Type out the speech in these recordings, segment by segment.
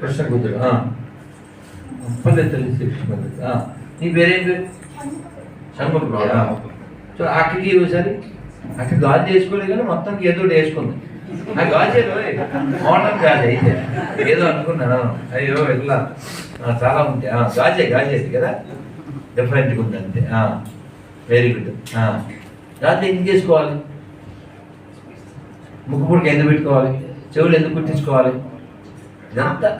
కృష్ణ. పర్లేదు తెలిసి ఆ. నీ పేరేం పేరు షణ్ముఖ సో అక్కడికి ఒకసారి అక్కడ గాజు చేసుకోలేదు కానీ మొత్తం ఏదో వేసుకుంది ఆ గాజే మోడర్న్ గాజు అయితే ఏదో అనుకున్నాను అయ్యో ఇట్లా చాలా ఉంటాయి ఆ, గాజే గాజే కదా? డిఫరెంట్గా ఉంది అంతే వెరీ గుడ్ గాజు ఎందుకు చేసుకోవాలి ముక్కు పుడికి ఎందుకు పెట్టుకోవాలి చెవులు ఎందుకు కుట్టించుకోవాలి ఇదంతా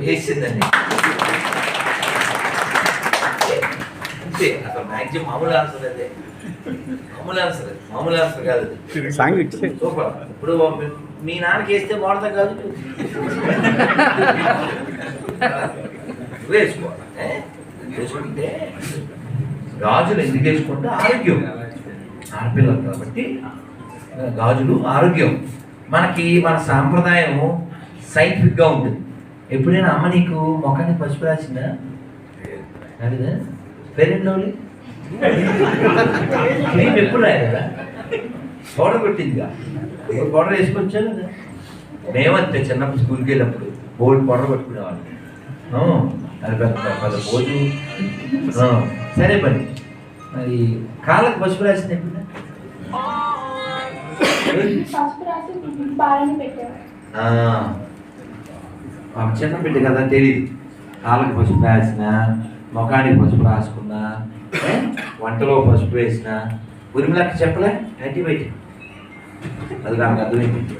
వేసిందండి. అంతే అసలు మ్యాక్సిమం మామూలు ఆన్సర్ అదే. మామూలు ఆన్సర్ అది. మామూలు ఆన్సర్ కాదు సూపర్. ఇప్పుడు మీ నాన్నకి వేస్తే వాడతా కాదు. వేసుకోవాలి ఏ? వేసుకుంటే గాజులు ఎందుకు వేసుకుంటే ఆరోగ్యం. ఆడపిల్లలు కాబట్టి గాజులు ఆరోగ్యం. మనకి మన సాంప్రదాయం సైంటిఫిక్గా ఉంటుంది. ఎప్పుడైనా అమ్మ నీకు ముఖాన్ని పసుపు రాసిందా? అదే పేరెంట్ లవ్లీ నేను ఎప్పుడు కదా పౌడర్ కొట్టిందిగా. ఇప్పుడు పౌడర్ వేసుకొచ్చాను కదా మేమంతే చిన్నప్పుడు స్కూల్కి వెళ్ళినప్పుడు బోర్డు పౌడర్ కొట్టుకునేవాళ్ళు. అది పెద్ద పెద్ద బోర్డు సరే పని మరి కాళ్ళకు పసుపు రాసింది ఎప్పుడు చిన్న బిడ్డ కదా తెలియదు కాళ్ళకి పసుపు రాసిన ముఖానికి పసుపు రాసుకున్నా వంటలో పసుపు వేసిన. ఉరిమిలకి చెప్పలే? యాంటీబయాటిక్ అది నాకు అర్థమైంది.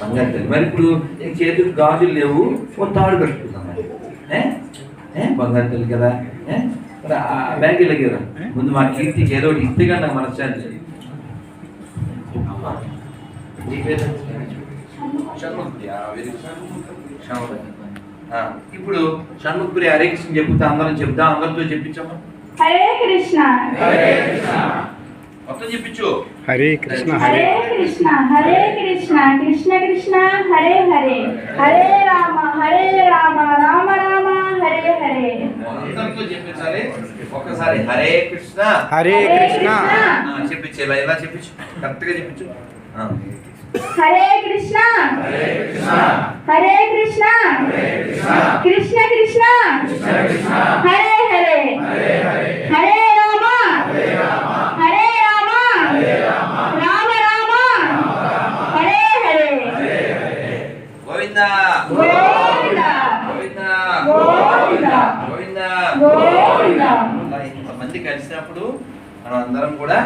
బంగారు తల్లి. మరి ఇప్పుడు నీకు చేతికి గాజులు లేవు ఒక తాడు కట్టుకుందాం మరి. ఏ? ఏ? బంగారు తల్లి కదా. వెళ్ళగరా ముందు మా కీర్తికి ఏదో ఒకటి ఇస్తే కానీ నాకు మనశ్శాంతి ఇప్పుడు షణ్ముఖప్రియ హరే కృష్ణ చెప్తే అందరం చెప్తా అందరితో చెప్పించమ్మా. హరే కృష్ణ. మొత్తం చెప్పించు. హరే కృష్ణ హరే కృష్ణ. హరే కృష్ణ. కృష్ణ కృష్ణ. హరే హరే. హరే రామ. చెప్పించాలి ఒక్కసారి హరే కృష్ణ. హరే కృష్ణ. ఆ, చెప్పించు ఇలా ఇలా చెప్పించు. కరెక్ట్గా చెప్పించు. ఆ. హరే కృష్ణ. హరే కృష్ణ. కృష్ణ. కృష్ణ. హరే హరే హరే రామ హరే రామ రామ రామ హరే హరే గోవిందా గోవింద గోవిందా గోవింద గోవిందా గోవింద అలా ఇంతమంది కలిసినప్పుడు మనం అందరం కూడా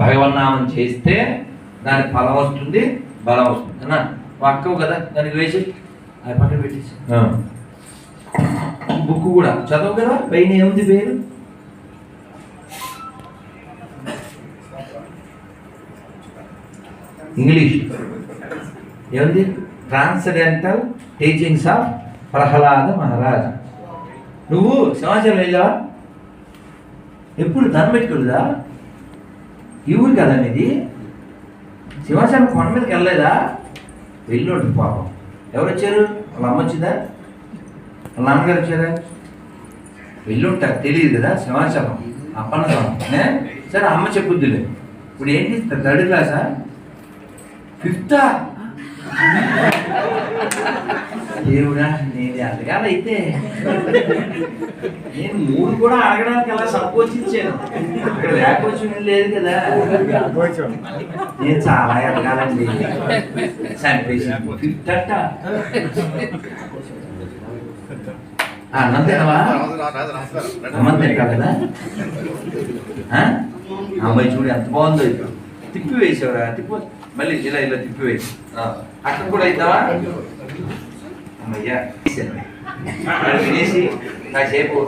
భగవన్నామం చేస్తే దానికి ఫలం వస్తుంది బలం వస్తుంది. అన్నా పక్కవు కదా దానికి వేసి అది పక్కన పెట్టేసి. బుక్ కూడా. చదవు కదా పైన ఏముంది పేరు? ఇంగ్లీష్. ఏముంది? Transcendental teachings of Prahlada Maharaj. నువ్వు సింహాచలం వెళ్ళావా? ఎప్పుడు ధనం పెట్టుకోలేదా? ఈ ఊరు కదా మీది సింహాచలం కొండ మీదకి వెళ్ళలేదా? వెళ్ళినట్టు పాపం. ఎవరు వచ్చారు? వాళ్ళ అమ్మ వచ్చిందా? వాళ్ళ నాన్నగారు వచ్చారా? వెళ్ళుంటారు తెలియదు కదా సింహాచలం. అప్పన్న సరే అమ్మ చెప్పుద్దులే. ఇప్పుడు ఏంటి? థర్డ్ క్లాసా? ఫిఫ్తా? దేవుడా నేను అడగాలైతే నేను మూడు కూడా అడగడానికి అలా సంకోచించాను ఇక్కడ లేకపోతే లేదు కదా. నేను చాలా ఆ, అన్నం తినవా. అన్నం కదా? అమ్మాయి చూడు ఎంత బాగుందో ఇది. తిప్పి వేసావురా? తిప్పు. మళ్ళీ ఇలా ఇలా తిప్పి వేసి అక్కడ కూడా అవుతావా అమ్మయ్యా తినేసి కాసేపు